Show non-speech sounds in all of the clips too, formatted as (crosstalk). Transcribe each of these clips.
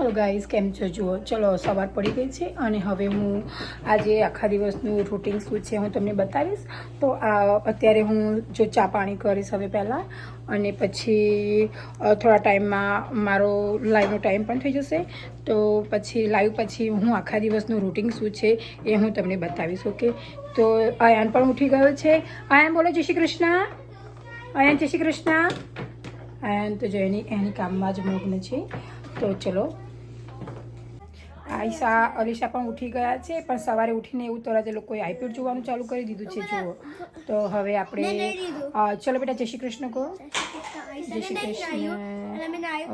Hello guys કેમ છો? જુઓ, ચલો, સવાર પડી ગઈ છે અને હવે હું આજે આખા દિવસનું રૂટિન શું છે હું તમને બતાવીશ. તો આ, અત્યારે હું જો ચા પાણી કરીશ હવે પહેલાં અને પછી થોડા ટાઈમમાં મારો લાઈવનો ટાઈમ પણ થઈ જશે. તો પછી, લાઈવ પછી હું આખા દિવસનું રૂટિન શું છે એ હું તમને બતાવીશ, ઓકે? તો આયાન પણ ઉઠી ગયો છે. આયાન, બોલો, જય શ્રી કૃષ્ણ. આયાન, જય શ્રી કૃષ્ણ. આયાન તો જો એની એની કામમાં જ મગ્ન છે. તો ચલો આઈશા અલીશા પણ ઉઠી ગયા છે પણ સવારે ઉઠીને એવું તરત એ લોકોએ આઈપીએલ જોવાનું ચાલુ કરી દીધું છે જુઓ. તો હવે આપણે ચલો બેટા જય શ્રી કૃષ્ણ કહો. જય શ્રી કૃષ્ણ.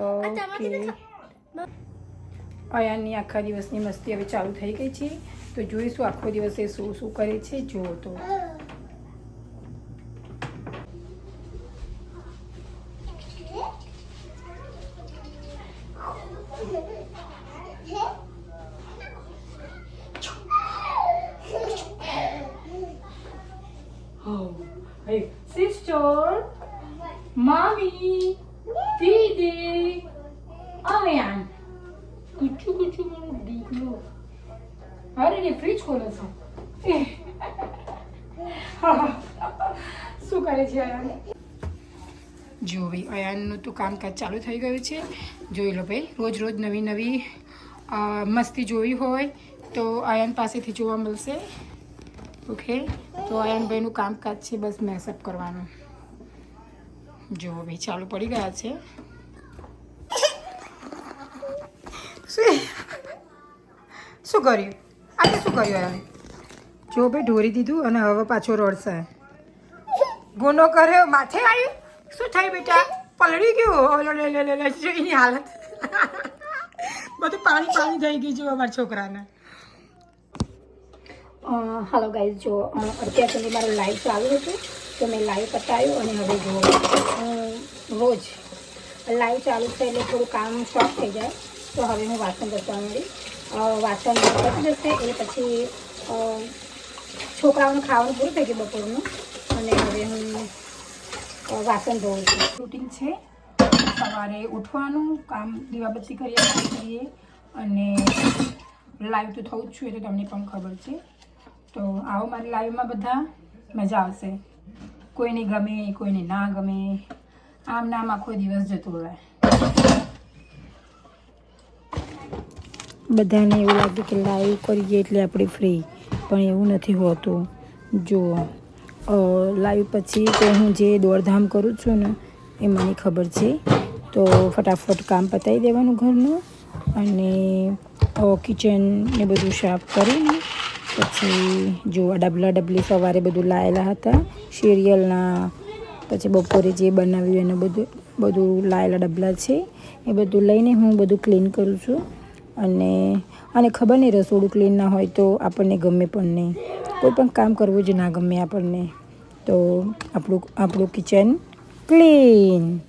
ઓકે. અયાનની આખા દિવસની મસ્તી હવે ચાલુ થઈ ગઈ છે. તો જોઈશું આખો દિવસ એ શું શું કરે છે જુઓ તો Oh, hey, sister, mommy, દીદી, અયાન, કુચુ કુચુ મારું દીકરો. અરે રે ફ્રીજ ખોલે છે એ. શું કરે છે અયાન જો ભાઈ અયાનનું તો કામકાજ ચાલુ થઈ ગયું છે. જોઈ લો ભાઈ રોજ રોજ નવી નવી મસ્તી જોવી હોય તો અયાન પાસેથી જોવા મળશે. ઓકે? તો અયાનભાઈનું કામકાજ છે બસ મેસઅપ કરવાનું. જો ભાઈ ચાલુ પડી ગયા છે. શું શું કર્યું? આજે શું કર્યું અયાન જો ભાઈ ઢોરી દીધું અને હવે પાછો રડશે. ગુનો કર્યો, માથે આવ્યું? શું થાય બેટા? પલળી ગયું? એની હાલત. બધું પાણી પાણી થઈ ગયું છે અમારા છોકરાને. હલો ગાઈઝ જો અત્યાર સુધી મારો લાઈવ ચાલુ હતું. તો મેં લાઈવ પતાવ્યું અને હવે જો રોજ લાઈવ ચાલુ છે એટલે થોડું કામ સ્ટોપ થઈ જાય. તો હવે હું વાસણ ઘસવા મળી વાસણ પતી જશે એ પછી છોકરાઓને ખાવાનું પૂરું થઈ ગયું બપોરનું. અને હવે હું વાસણ ધોઉં છું. રૂટીન છે. સવારે ઉઠવાનું, કામ દીવાબત્તી કામ કરીએ. અને લાઈવ તો થવું જ છું, એ તો તમને પણ ખબર છે. તો આવો મારી લાઈવમાં બધા. મજા આવશે. કોઈને ગમે, કોઈને ના ગમે. આમ નામ આખો દિવસ જતો રહે. બધાને એવું લાગે કે લાઈવ કરીએ એટલે આપણે ફ્રી પણ એવું નથી હોતું. જુઓ લાઈવ પછી તો હું જે દોડધામ કરું છું ને, એ મને ખબર છે. તો ફટાફટ કામ પતાવી દેવાનું ઘરનું અને કિચન ને બધું સાફ કરીને પછી જો ડબલા ડબલી સવારે બધું લાયેલા હતા, સિરિયલના, પછી બપોરે જે બનાવ્યું એનું બધું બધું લાયેલા ડબલા છે, એ બધું લઈને હું બધું ક્લીન કરું છું. અને અને ખબર નહીં રસોડું ક્લીન ના હોય તો આપણને ગમે પણ નહીં. કોઈ પણ કામ કરવું જ ના ગમે આપણને. તો આપણું આપણું કિચન ક્લીન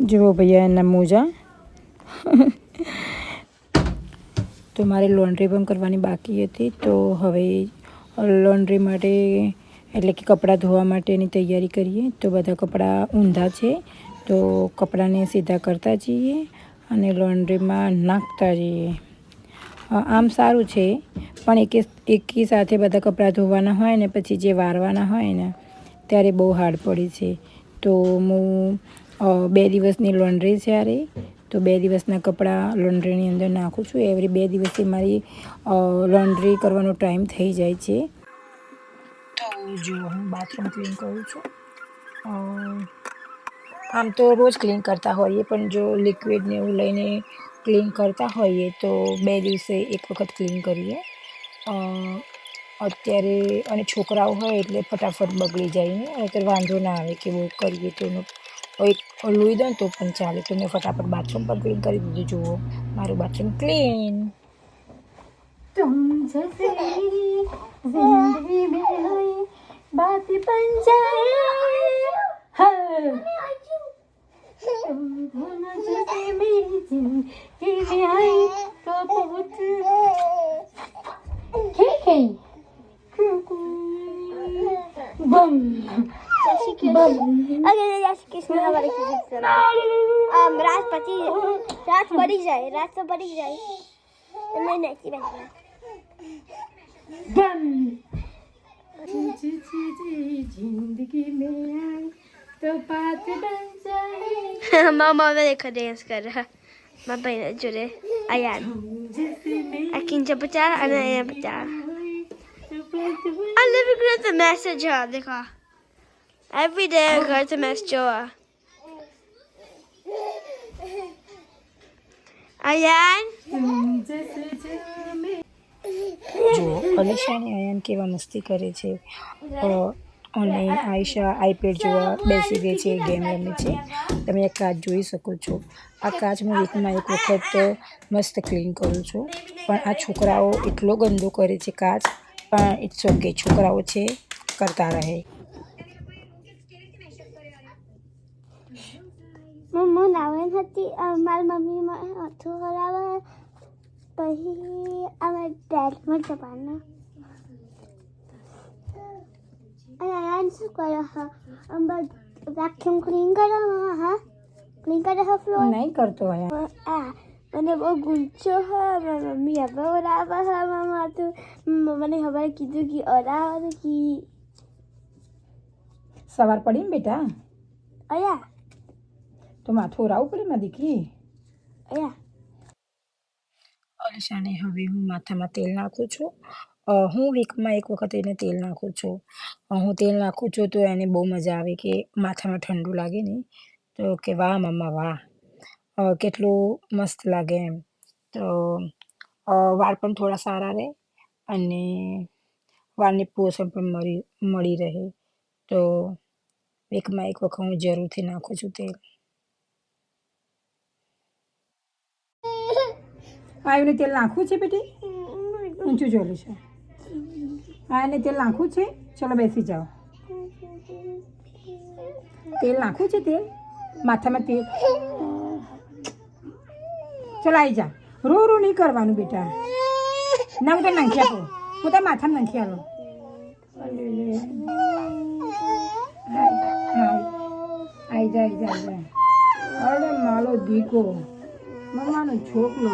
જુઓ ભૈયા એના મોજા. (laughs) તો મારે લોન્ડ્રી પણ કરવાની બાકી હતી. તો હવે લોન્ડ્રી માટે, એટલે કે કપડાં ધોવા માટેની તૈયારી કરીએ. તો બધા કપડાં ઊંધા છે. તો કપડાંને સીધા કરતા જઈએ. અને લોન્ડ્રીમાં નાખતા જઈએ. આમ સારું છે, પણ એકે, એકી સાથે બધા કપડાં ધોવાના હોય ને પછી જે વારવાના હોય ને, ત્યારે બહુ હાર્ડ પડે છે. તો હું બે દિવસની લોન્ડ્રી છે યારે તો બે દિવસના કપડાં લોન્ડ્રીની અંદર નાખું છું. એવરી બે દિવસે મારી લોન્ડ્રી કરવાનો ટાઈમ થઈ જાય છે. તો જુઓ, હું બાથરૂમ ક્લીન કરું છું. આમ તો રોજ ક્લીન કરતા હોઈએ, પણ જો લિક્વિડને એવું લઈને ક્લીન કરતા હોઈએ, તો બે દિવસે એક વખત ક્લીન કરીએ. અત્યારે અને છોકરાઓ હોય એટલે ફટાફટ બગડી જાય ને અત્યારે વાંધો ના આવે કે બહુ કરીએ તો એનું. એક લોહી દો તો પણ ચાલે, તો મેં ફટાફટ બાથરૂમ પણ ક્લીન કરી દીધું. જુઓ, મારું બાથરૂમ ક્લીન तुम That's somebody's (laughs) name. And my next event. Bum! मामा देखो डांस कर रहा मैं I am. I can't बचा Anaya and I live in the mess, her every day I go to mess, her Ayaan? જો, અલીશા અને અયાન કેવા મસ્તી કરે છે. અને આયશા આઈપેડ જોવા બેસી ગઈ છે, ગેમ રમે છે. તમે આ કાચ જોઈ શકો છો. આ કાચ હું વીકમાં એક વખત મસ્ત ક્લીન કરું છું. પણ આ છોકરાઓ એટલો ગંદો કરે છે કાચ. પણ ઇટ્સ ઓકે છોકરાઓ છે, કરતા રહે. મમ્મા નાવન હતી મારી મમ્મી હાથું હરાવે પછી અમે ડેડમાં જવાના. અને આયાન શું કરે હા અમે વેક્યુમ ક્લીન કરો હા? ક્લીન કરે હા ફ્લોર નહીં કરતો આ મને બહુ ગુંચો હા મારી મમ્મી હવે ઓરાવે હા મારા માથું. મને ખબર કીધું કે ઓરાવે કે સવાર પડી ને બેટા? અયા? તો માથું ઓરાવવું પડે માં દીકરી? અલીશાને હવે હું માથામાં તેલ નાખું છું. હું વીકમાં એક વખત એને તેલ નાખું છું. હું તેલ નાખું છું તો એને બહુ મજા આવે કે માથામાં ઠંડુ લાગે ને તો કે વાહ મમ્મા વાહ. કેટલું મસ્ત લાગે એમ. તો વાળ પણ થોડા સારા રહે અને વાળને પોષણ પણ મળી મળી રહે. તો વીકમાં એક વખત હું જરૂરથી નાખું છું તેલ. આયુને તેલ નાખવું છે બેટી? ઊંચું જોયેલું છે એને તેલ નાખવું છે? ચલો બેસી જાઓ. તેલ નાખવું છે તેલ? માથામાં તેલ? ચલો આવી જા. રો રો નહીં કરવાનું બેટા. ના, હું તને નાખી આપો. હું તારા માથામાં નાખી આવો આવી જા આવી જાય અરે મારો દીકો. મમ્માનો છોકરો.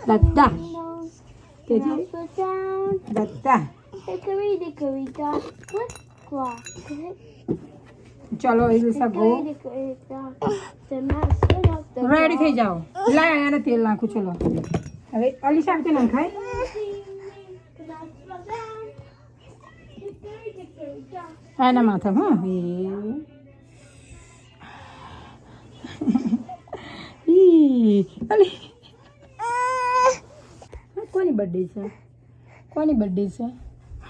ദത്ത ചേച്ചി ദത്ത ચલો એ સગો રેડી થઈ જાઓ લાય આને તેલ નાખું ચલો હવે અલીશા તેલ નાખાય એના માથે, હું. કોની બર્થડે છે? કોની બર્થડે છે?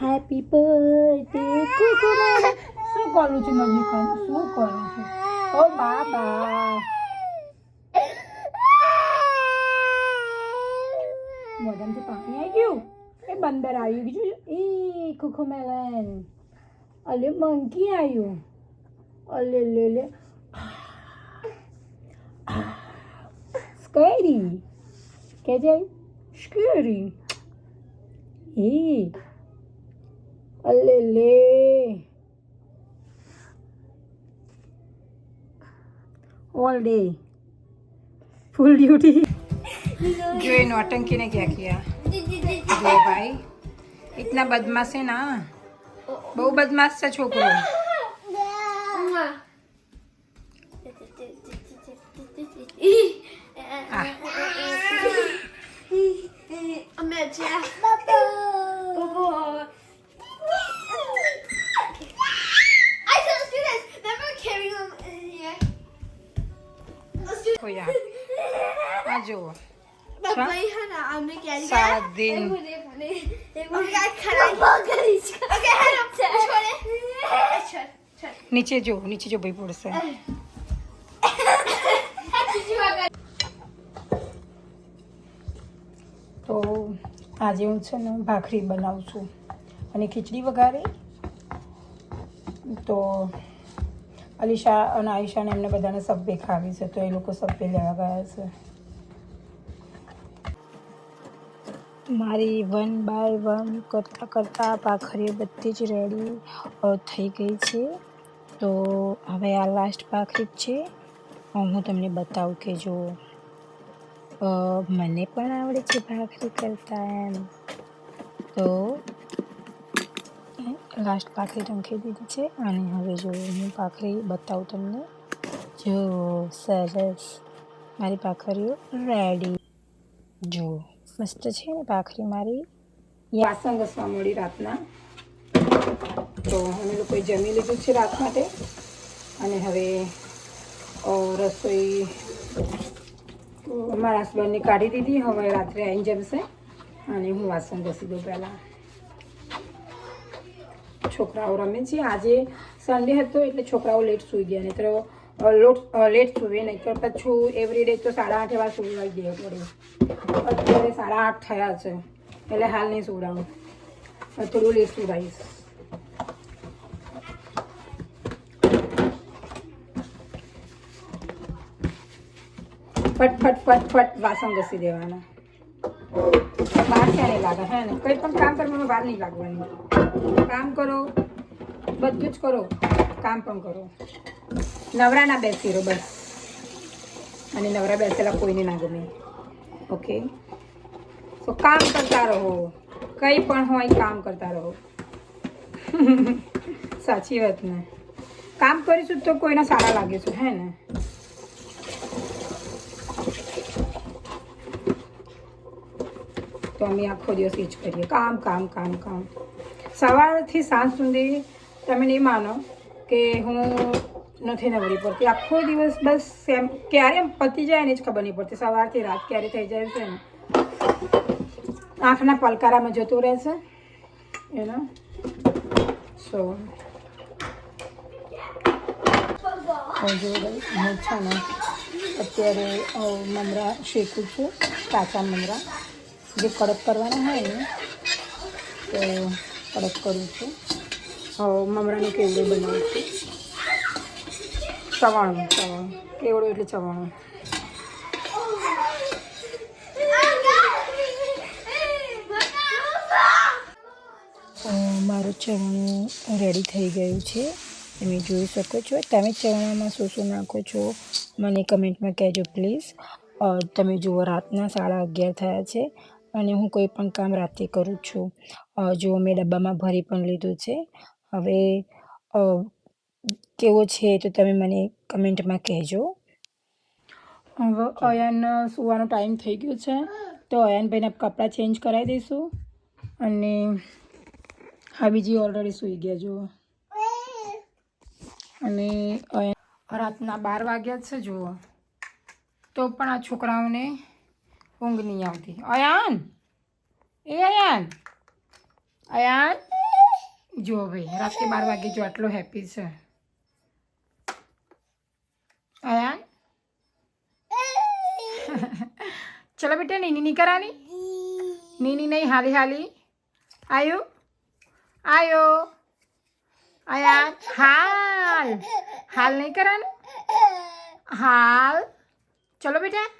હેપી બર્થડે કુકુરા શું કરું છું મમ્મી કહું શું કરું છું? ઓ બાબા. મોઢામાંથી પાણી આવી ગયું? એ બંદર આવી ગયું. એ ખોખો મેલન. અલે મંકી આવ્યું અલે લે લે સ્કેરી કે જાય સ્કેરી એ અલે લે ऑल डे फुल ड्यूटी जो ये नौटंकी ने क्या किया (laughs) जो भाई इतना बदमाश है ना બહુ બદમાશ છે છોકરો. આ I'm નીચે જો નીચે જો ભાઈ પડશે. તો આજે હું છે ને ભાખરી બનાવું છું અને ખીચડી વઘારે. તો અલીશા અને આયુષાને એમને બધાને સબ્બે ખાવી છે, તો એ લોકો સબ્બે લેવા ગયા છે. મારી વન બાય વન કરતાં કરતાં ભાખરીઓ બધી જ રેડી થઈ ગઈ છે. તો હવે આ લાસ્ટ પાખરી છે. હું તમને બતાવું કે જો મને પણ આવડે છે ભાખરી કરતા એમ. તો લાસ્ટ પાખરી ઢંકાઈ દીધી છે. અને હવે જો હું પાખરી બતાવું તમને. જો, સરસ. મારી પાખરીઓ રેડી જો, મસ્ત છે ને પાખરી મારી? વાસણ ઘસવા મળી રાતના. તો અમે લોકોએ જમી લીધું છે રાત માટે. અને હવે રસોઈ મારા હસબન્ડને કાઢી દીધી. હવે રાત્રે આવીને જમશે. અને હું વાસણ ઘસી દઉં પહેલાં. છોકરાઓ રમે છે. આજે સન્ડે હતો એટલે છોકરાઓ લેટ સૂઈ ગયા. નહીં તો લોટ લેટ સૂવે. નહીં તો પાછું એવરી ડે તો સાડા આઠે વાર સુવડાવી ગયા પડે અત્યારે સાડા આઠ થયા છે. એટલે હાલ નહીં સુવડાવું. થોડું લેટ સુવડાવીશ. ફટ ફટ ફટ ફટ વાસણ ઘસી દેવાના. બહાર ક્યારે લાગે? હે ને? કંઈ પણ કામ કરવામાં બહાર નહીં લાગવાની. કામ કરો, બધું જ કરો, કામ પણ કરો. નવરા ના બેસી રહો બસ. અને નવરા બેસેલા કોઈને ના ગમે. ઓકે? તો કામ કરતા રહો. કંઈ પણ હોય, કામ કરતા રહો. (laughs) સાચી વાત ને. કામ કરીશું તો કોઈને સારા લાગીશું હે ને? તો અમે આખો દિવસ એ જ કરીએ. કામ કામ કામ કામ. સવારથી સાંજ સુધી તમે નહીં માનો કે હું નથી નવરી પડતી. આખો દિવસ બસ એમ, ક્યારે એમ પતી જાય ને જ ખબર નહીં પડતી. સવારથી રાત ક્યારે થઈ જાય છે ને. આંખના પલકારામાં જતું રહેશે એનો સો જો હું છે ને અત્યારે મમરા શેકું છું, કાચા મમરા. જે કડક કરવાના હોય ને તો કડક કરું છું. મમરાનું કેવડું બનાવું છું ચવાણું ચવાણું. કેવડું એટલે ચવાણું? મારું ચવાણું રેડી થઈ ગયું છે. તમે જોઈ શકો છો. તમે ચવાણામાં શું શું નાખો છો મને કમેન્ટમાં કહેજો પ્લીઝ તમે જુઓ રાતના સાડા અગિયાર થયા છે. અને હું કોઈ પણ કામ રાતે કરું છું. જો મેં ડબ્બામાં ભરી પણ લીધું છે. હવે કેવો છે તો તમે મને કમેન્ટમાં કહેજો. હવે અયાન સુવાનો ટાઈમ થઈ ગયો છે. તો અયાનભાઈને કપડાં ચેન્જ કરાવી દઈશું. અને હા બીજી ઓલરેડી સૂઈ ગયા જુઓ. અને રાતના બાર વાગ્યા છે જુઓ. તો પણ આ છોકરાઓને ઊંઘ નહીં આવતી. અયાન? એ અયાન? અયાન? જુઓ ભાઈ રાત્રે બાર વાગે જો આટલો હેપી છે. અયાન? (laughs) ચલો બેટા, નીની નહીં કરાની? નીની નહીં, હાલી હાલી. આયુ? આયો? આયા હાલ. હાલ નહીં કરવાનું હાલ. ચલો બેટા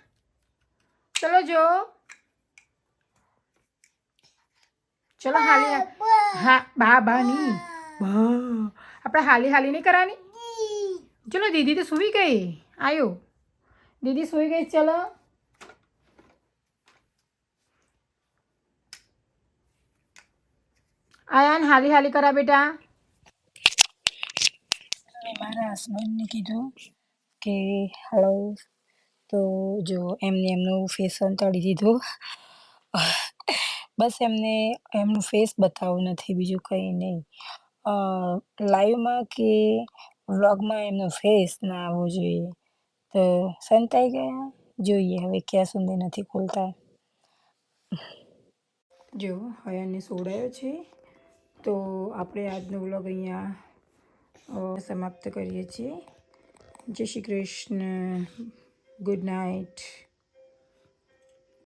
ચલો જો. ચલો હાલી હા, બા બા ની. આપણે હાલી હાલી નહીં કરવાની ચલો, દીદી તો સૂઈ ગઈ. આયો. દીદી સૂઈ ગઈ, ચલો. આયાન હાલી હાલી કરા બેટા. મેં મારા હસબન્ડને કીધું કે હલો તો જો એમને એમનું ફેસ સંતાડી દીધું. બસ એમને એમનું ફેસ બતાવવું નથી, બીજું કંઈ નહીં. લાઈવમાં કે વ્લોગમાં એમનો ફેસ ના આવવો જોઈએ? તો સંતાઈ ગયા? જોઈએ હવે ક્યાં સુધી નથી ખોલતા. જો, હવે એને સોડાયો છે. તો આપણે આજનો વ્લોગ અહીંયા સમાપ્ત કરીએ છીએ. જય શ્રી કૃષ્ણ. Good night.